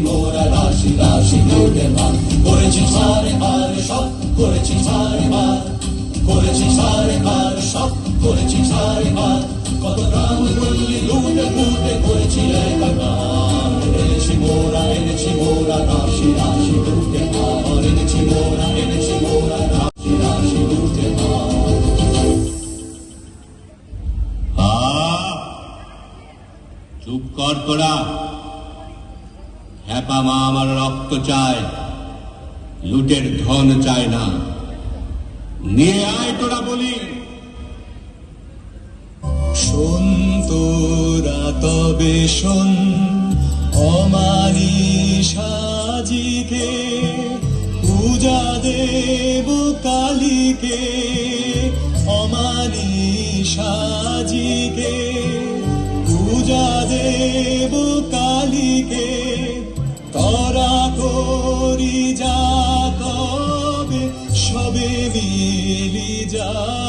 মোরা এনেছি মোরা রাশি রাশি লুটের মাল করেছি সারে মাল সব, করেছি সারে মাল করেছি সারে মাল সব, করেছি সারে মাল কত গ্রাম বললি লুটে লুটে করেছি একাকার এনেছি মোরা এনেছি মোরা, রাশি রাশি লুটের মাল এনেছি মোরা এনেছি মোরা, রাশি রাশি লুটের মাল চুপ কর তোরা। হ্যাপা মা আমার রক্ত চায়। লুটের ধন চায় না। নিয়ে আয় তোরা বলি। শোন তোরা তবে শোন অমানি সাজিকে পূজা দেব কালীকে অমানি সাজিকে পূজা দেব কালীকে beni rica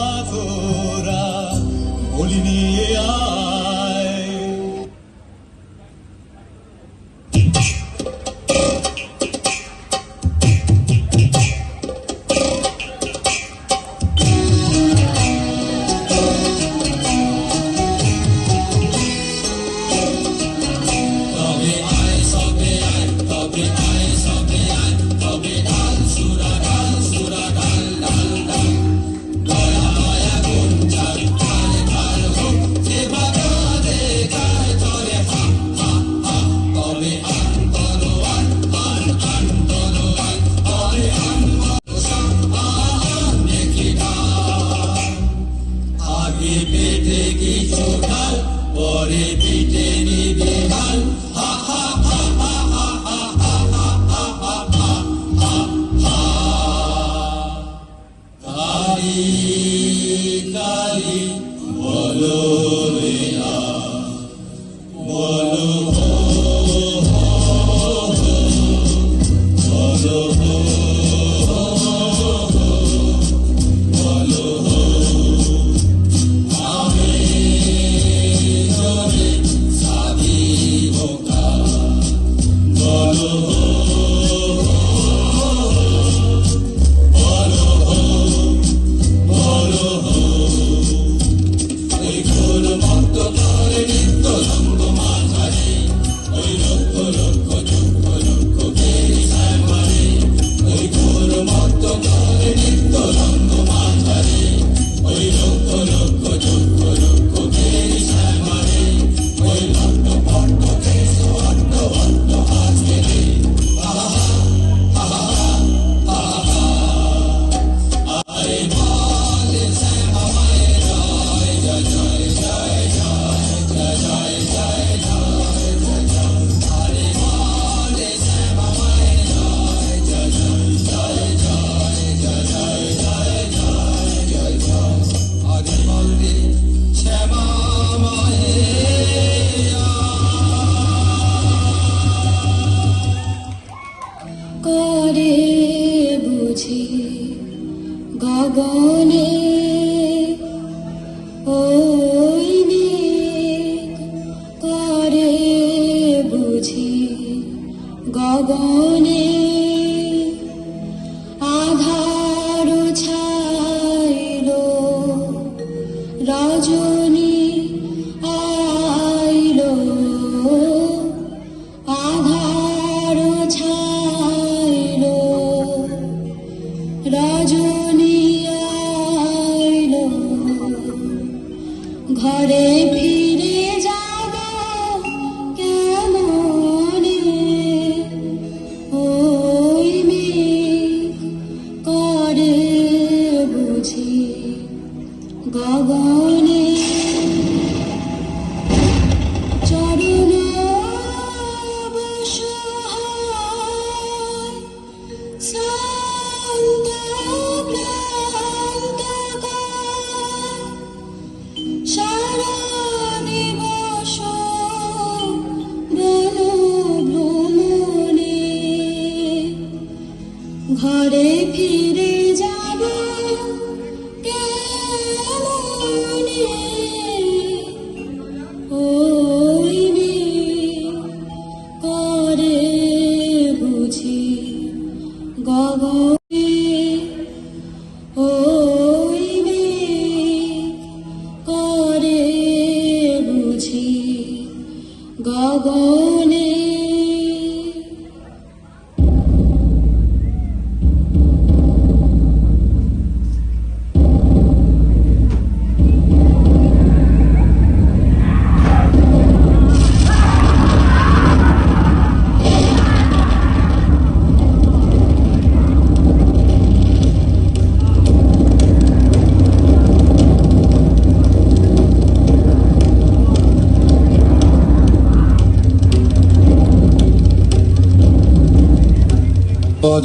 গগনে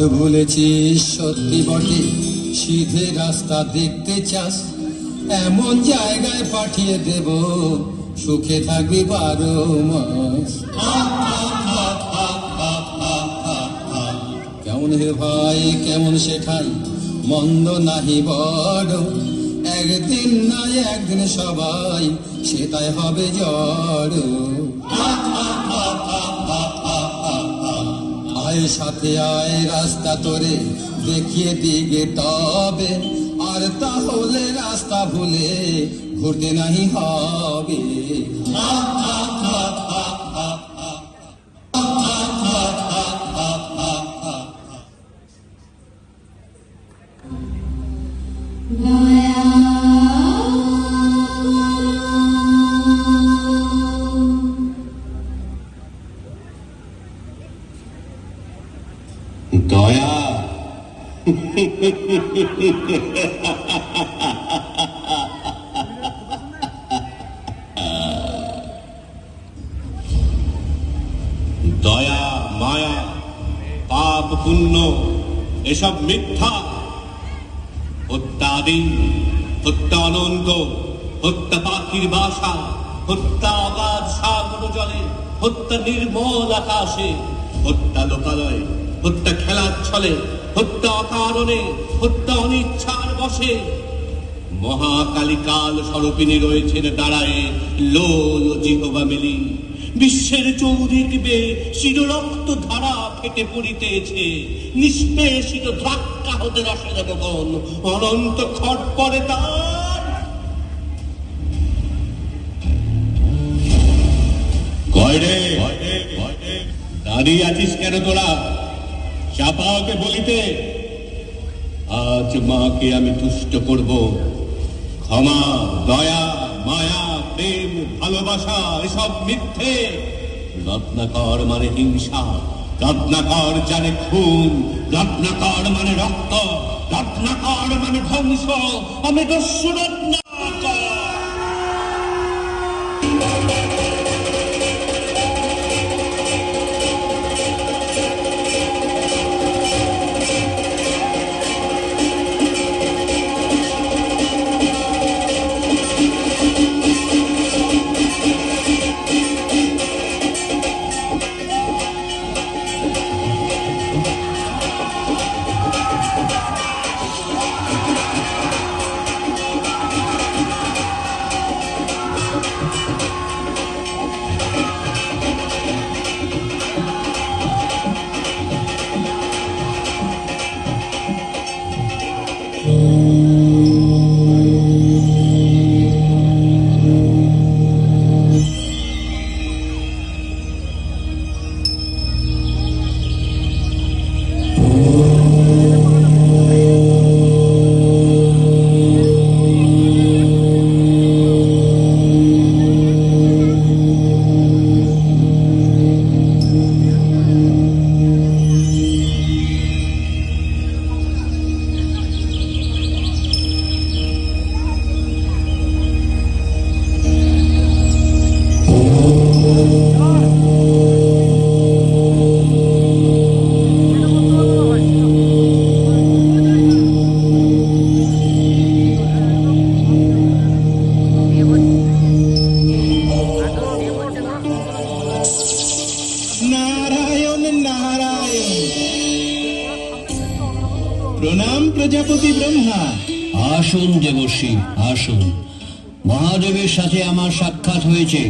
পদ ভুলেছিস সত্যি বটে। সিধে রাস্তা দেখতে চাস, এমন জায়গায় পাঠিয়ে দেব। সুখে থাকবি বারো মাস। কেমন হে ভাই, কেমন শেখাই মন্দ নাহি বড়। একদিন নাই একদিন সবাই, সেটাই হবে জড়। আয় সাথে আয় রাস্তা তোরে, দেখিয়ে দিগে তবে। আর তাহলে রাস্তা ভুলে ঘুরতে নাহি হবে। পাপ পুণ্য এসব মিথ্যা। হত্যাদি হত্যা অনন্ত, হত্যা পাখির বাসা, হত্যা অগাধ সাগর জলে হত্যা নির্মল আকাশে, হত্যা লোকালয়ে, হত্যা খেলার ছলে, হত্যা অকারণে, হত্যা অনিচ্ছার বসে মহাকালিকাল স্বরূপিনী রয়েছেন দাঁড়ায়, লোল জিহবা মিলি বিশ্বের চৌদিক বে শিররক্ত ধারা ফেটে পড়িতেছে। নিষ্পেষিত দ্রাক্কা হতে রসের গগন অনন্ত খট পরে তার। দাঁড়িয়ে আছিস কেন তোরা? চাপা ওকে বলিতে। আজ মাকে আমি তুষ্ট করব। ক্ষমা, দয়া, মায়া ভালোবাসা, এসব মিথ্যে। রত্নাকর মানে হিংসা, রত্নাকর জানে খুন, রত্নাকর মানে রক্ত, রত্নাকর মানে ধ্বংস। আমি দস্যু রত্নাকর হয়েছে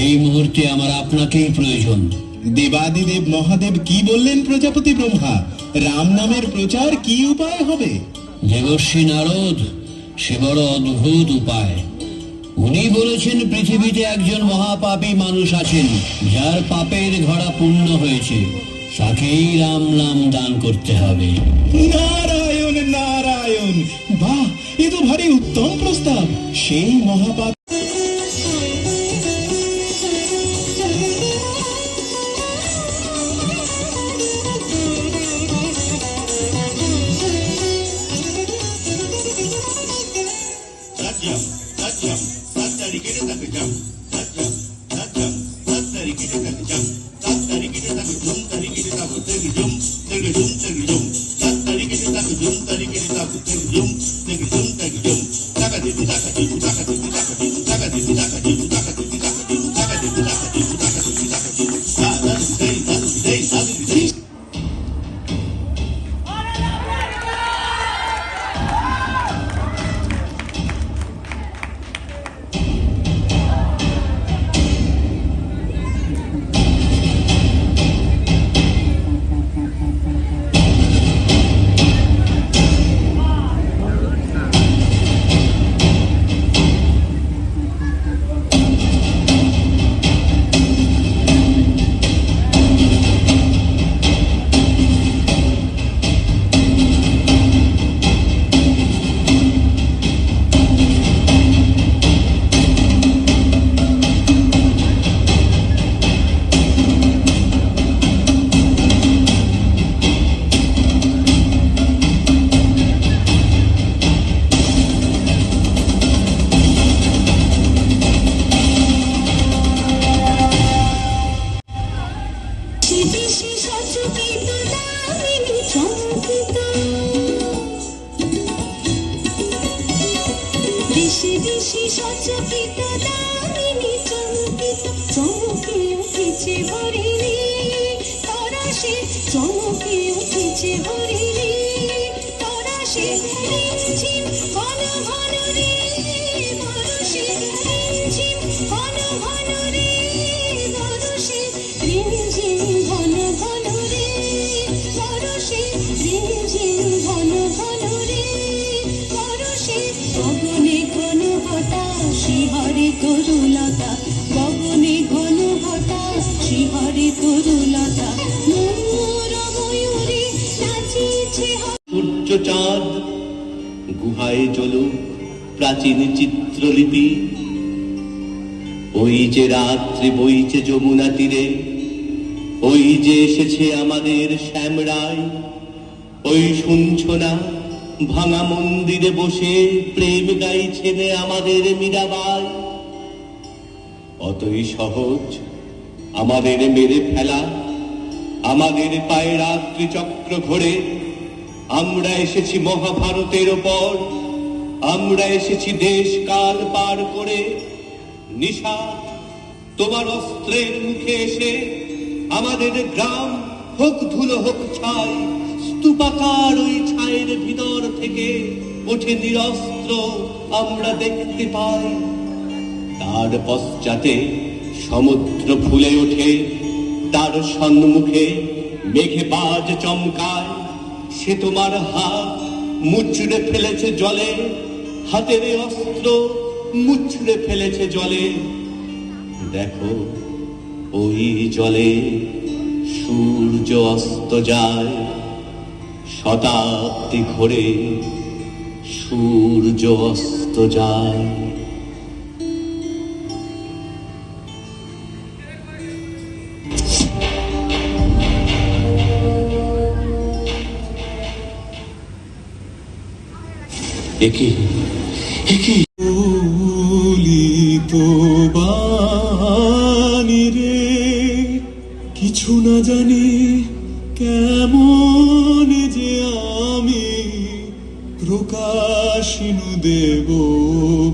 এই মুহূর্তে আমার আপনাকেই প্রয়োজন। দেবাদিদেব মহাদেব কি বললেন প্রজাপতি ব্রহ্মা? রাম নামের প্রচার কি উপায় হবে? দেবশ্রী নারদ সে বড় অদ্ভুত উপায়। উনি বলেছেন পৃথিবীতে একজন মহাপাপী মানুষ আছেন যার পাপের ঘোড়া পূর্ণ হয়েছে। তাকেই রাম নাম দান করতে হবে। নারায়ণ নারায়ণ! বাহ এ তো ভারী উত্তম প্রস্তাব। সেই মহাপাপ সে উঠেছে হরিণী তোরা সে গুহায় জ্বলুক প্রাচীন চিত্রলিপি। ওই যে রাত্রি বইছে যমুনা তীরে, ওই যে এসেছে আমাদের শ্যামরায়। ওই শুনছ না ভাঙা মন্দিরে বসে প্রেম গাইছেন আমাদের মীরাবাই। অতই সহজ আমাদের মেরে ফেলা, আমাদের পায়ে রাত্রি চক্র ঘোরে আমরা এসেছি মহাভারতের ওপর। আমরা এসেছি দেশ কাল পার করে। নিশা, তোমার অস্ত্রের মুখে এসে আমাদের গ্রাম হোক ধুলো হোক ছাই, স্তূপাকার ওই ছায়ের ভিতর থেকে ওঠে নিরস্ত্র আমরা দেখতে পাই। তার পশ্চাতে সমুদ্র ফুলে ওঠে, তার সন্মুখে মেঘে বাজ চমকায় সে তোমার হাত, মুচড়ে ফেলেছে জলে। হাতের অস্ত্র মুচড়ে ফেলেছে জলে। দেখো, ওই জলে সূর্য অস্ত যায়। শতাব্দী ঘোরে সূর্য অস্ত যায়। একে একে লিত বাণী রে, কিছু না জানি কেমন যে আমি প্রকাশিনু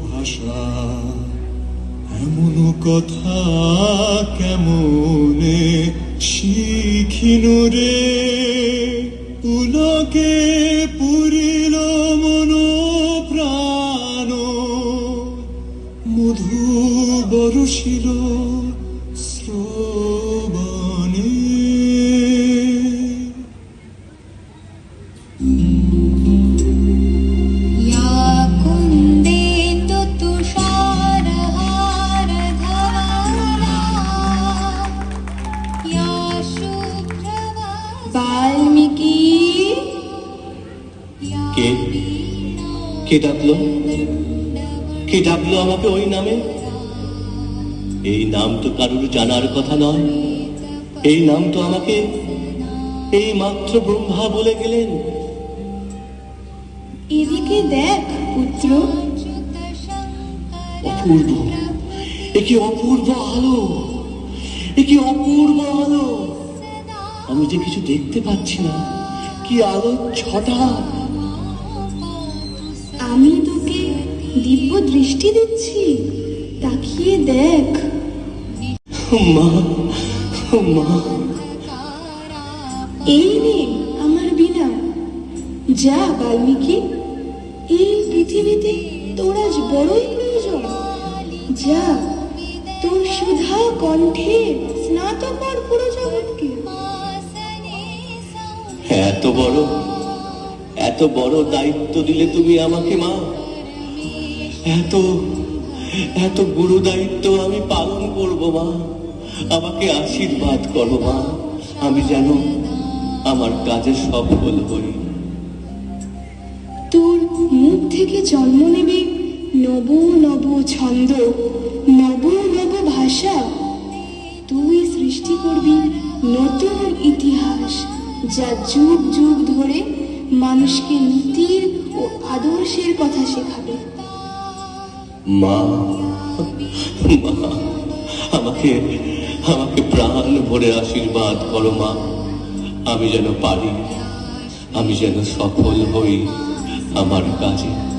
ভাষা। এমন কথা কেমনে শিখিনু রে? পুলকে কে ডাকলো? কে ডাকলো আমাকে ওই নামে? এই নাম তো কারোর জানার কথা নয়। এই নাম তো আমাকে এই মাত্র ব্রহ্মা বলে গেলেন। এদিকে দেখ পুত্র। অপূর্ব এ কি অপূর্ব আলো এ কি অপূর্ব আলো। আমি যে কিছু দেখতে পাচ্ছি না কি আলো ছটা দিব্য দৃষ্টি দিচ্ছি তাকিয়ে দেখ। মা মা। এই নে আমার বিনা। যা বাল্মীকি এই পৃথিবীতে তোর আজ বড়ই প্রয়োজন। যা তোর সুধা কণ্ঠে স্নাত কর পুরো জগৎকে। এত বড় এত বড় দায়িত্ব দিলে তুমি আমাকে মা। এত এত গুরু দায়িত্ব আমি পালন করব মা। আমাকে আশীর্বাদ করো মা। আমি যেন আমার কাজে সফল হই। তোর মুখ থেকে জন্ম নেবে নব নব ছন্দ, নব নব ভাষা। তুই সৃষ্টি করবি নতুন ইতিহাস, যা যুগ যুগ ধরে মানুষকে নীতির ও আদর্শের কথা শেখাবে। মা মা, আমাকে আমাকে প্রাণ ভরে আশীর্বাদ করো মা। আমি যেন পারি, আমি যেন সফল হই আমার কাজে।